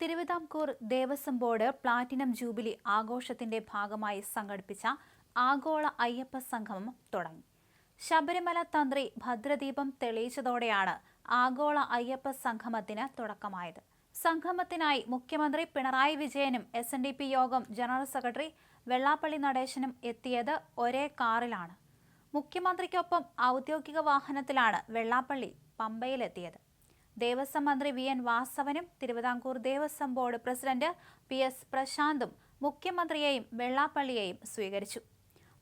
Thiruvithamkoor Devaswom board platinum jubilee ആഘോഷത്തിന്റെ ഭാഗമായി സംഘടിപ്പിച്ച ആഗോള അയ്യപ്പ സംഗമം തുടങ്ങി. ശബരിമല തന്ത്രി ഭദ്രദീപം തെളിയിച്ചതോടെയാണ് ആഗോള അയ്യപ്പ സംഗമത്തിന് തുടക്കമായത്. സംഗമത്തിനായി മുഖ്യമന്ത്രി പിണറായി വിജയനും S N D P Yogam general secretary Vellappally നടേശനും എത്തിയത് ഒരേ കാറിലാണ്. മുഖ്യമന്ത്രിക്കൊപ്പം ഔദ്യോഗിക വാഹനത്തിലാണ് വെള്ളാപ്പള്ളി പമ്പയിലെത്തിയത്. ദേവസ്വം മന്ത്രി V N വാസവനും Thiruvithamkoor Devaswom board president P S പ്രശാന്തും മുഖ്യമന്ത്രിയെയും വെള്ളാപ്പള്ളിയെയും സ്വീകരിച്ചു.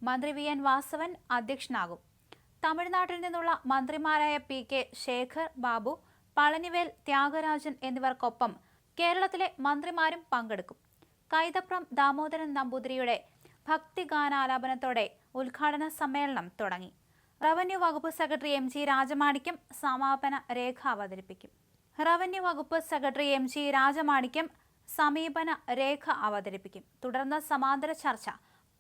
മന്ത്രി വി എൻ വാസവൻ അധ്യക്ഷനാകും. തമിഴ്നാട്ടിൽ നിന്നുള്ള മന്ത്രിമാരായ പി കെ ശേഖർ ബാബു പളനിവേൽ ത്യാഗരാജൻ എന്നിവർക്കൊപ്പം കേരളത്തിലെ മന്ത്രിമാരും പങ്കെടുക്കും. കൈതപ്രം ദാമോദരൻ നമ്പൂതിരിയുടെ ഭക്തിഗാനാലാപനത്തോടെ ഉദ്ഘാടന സമ്മേളനം തുടങ്ങി. റവന്യൂ വകുപ്പ് സെക്രട്ടറി എം ജി രാജമാണിക്യം സമാപന രേഖ അവതരിപ്പിക്കും. റവന്യൂ വകുപ്പ് സെക്രട്ടറി എം ജി രാജമാണിക്യം സമീപന രേഖ അവതരിപ്പിക്കും. തുടർന്ന് സമാന്തര ചർച്ച.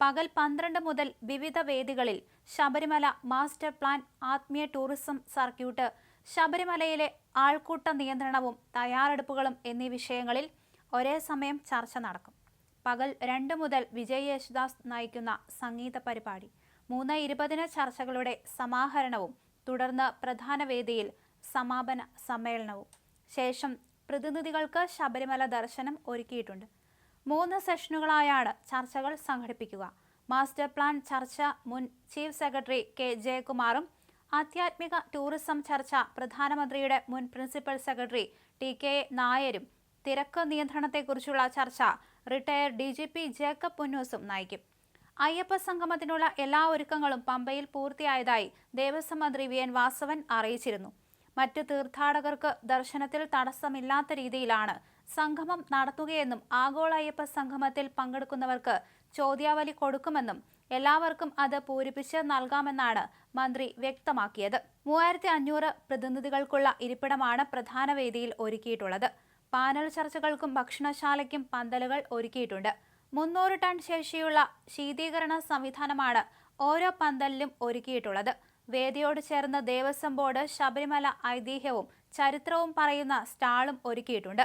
പകൽ പന്ത്രണ്ട് മുതൽ വിവിധ വേദികളിൽ ശബരിമല മാസ്റ്റർ പ്ലാൻ ആത്മീയ ടൂറിസം സർക്യൂട്ട് ശബരിമലയിലെ ആൾക്കൂട്ട നിയന്ത്രണവും തയ്യാറെടുപ്പുകളും എന്നീ വിഷയങ്ങളിൽ ഒരേ സമയം ചർച്ച നടക്കും. പകൽ രണ്ട് മുതൽ വിജയ് യേശുദാസ് നയിക്കുന്ന സംഗീത പരിപാടി. മൂന്ന് ഇരുപതിന് ചർച്ചകളുടെ സമാഹരണവും തുടർന്ന് പ്രധാന വേദിയിൽ സമാപന സമ്മേളനവും. ശേഷം പ്രതിനിധികൾക്ക് ശബരിമല ദർശനം ഒരുക്കിയിട്ടുണ്ട്. മൂന്ന് സെഷനുകളായാണ് ചർച്ചകൾ സംഘടിപ്പിക്കുക. മാസ്റ്റർ പ്ലാൻ ചർച്ച മുൻ ചീഫ് സെക്രട്ടറി കെ ജയകുമാറും ആധ്യാത്മിക ടൂറിസം ചർച്ച പ്രധാനമന്ത്രിയുടെ മുൻ പ്രിൻസിപ്പൽ സെക്രട്ടറി ടി കെ നായരും തിരക്ക് നിയന്ത്രണത്തെക്കുറിച്ചുള്ള ചർച്ച retired D G P Jacob പുന്നൂസും നയിക്കും. അയ്യപ്പ സംഗമത്തിനുള്ള എല്ലാ ഒരുക്കങ്ങളും പമ്പയിൽ പൂർത്തിയായതായി ദേവസ്വം മന്ത്രി വി. എൻ. വാസവൻ അറിയിച്ചിരുന്നു. മറ്റ് തീർത്ഥാടകർക്ക് ദർശനത്തിൽ തടസ്സമില്ലാത്ത രീതിയിലാണ് സംഗമം നടത്തുകയെന്നും ആഗോള അയ്യപ്പ സംഗമത്തിൽ പങ്കെടുക്കുന്നവർക്ക് ചോദ്യാവലി കൊടുക്കുമെന്നും എല്ലാവർക്കും അത് പൂരിപ്പിച്ച് നൽകാമെന്നാണ് മന്ത്രി വ്യക്തമാക്കിയത്. മൂവായിരത്തി അഞ്ഞൂറ് പ്രതിനിധികൾക്കുള്ള ഇരിപ്പിടമാണ് പ്രധാന വേദിയിൽ ഒരുക്കിയിട്ടുള്ളത്. പാനൽ ചർച്ചകൾക്കും ഭക്ഷണശാലയ്ക്കും പന്തലുകൾ ഒരുക്കിയിട്ടുണ്ട്. മുന്നൂറ് ടൺ ശേഷിയുള്ള ശീതീകരണ സംവിധാനമാണ് ഓരോ പന്തലിലും ഒരുക്കിയിട്ടുള്ളത്. വേദിയോട് ചേർന്ന് ദേവസ്വം ബോർഡ് ശബരിമല ഐതിഹ്യവും ചരിത്രവും പറയുന്ന സ്റ്റാളും ഒരുക്കിയിട്ടുണ്ട്.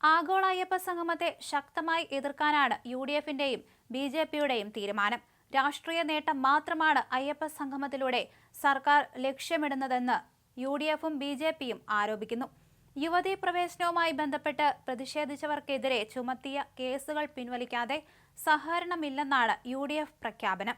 ആഗോള അയ്യപ്പ സംഗമത്തെ ശക്തമായി എതിർക്കാനാണ് യു ഡി എഫിന്റെയും ബി ജെ പിയുടെയും തീരുമാനം. രാഷ്ട്രീയ നേട്ടം മാത്രമാണ് അയ്യപ്പ സംഗമത്തിലൂടെ സർക്കാർ ലക്ഷ്യമിടുന്നതെന്ന് യു ഡി എഫും ബി ജെ പിയും ആരോപിക്കുന്നു. യുവതീ പ്രവേശനവുമായി ബന്ധപ്പെട്ട് പ്രതിഷേധിച്ചവർക്കെതിരെ ചുമത്തിയ കേസുകൾ പിൻവലിക്കാതെ സഹകരണമില്ലെന്നാണ് യു പ്രഖ്യാപനം.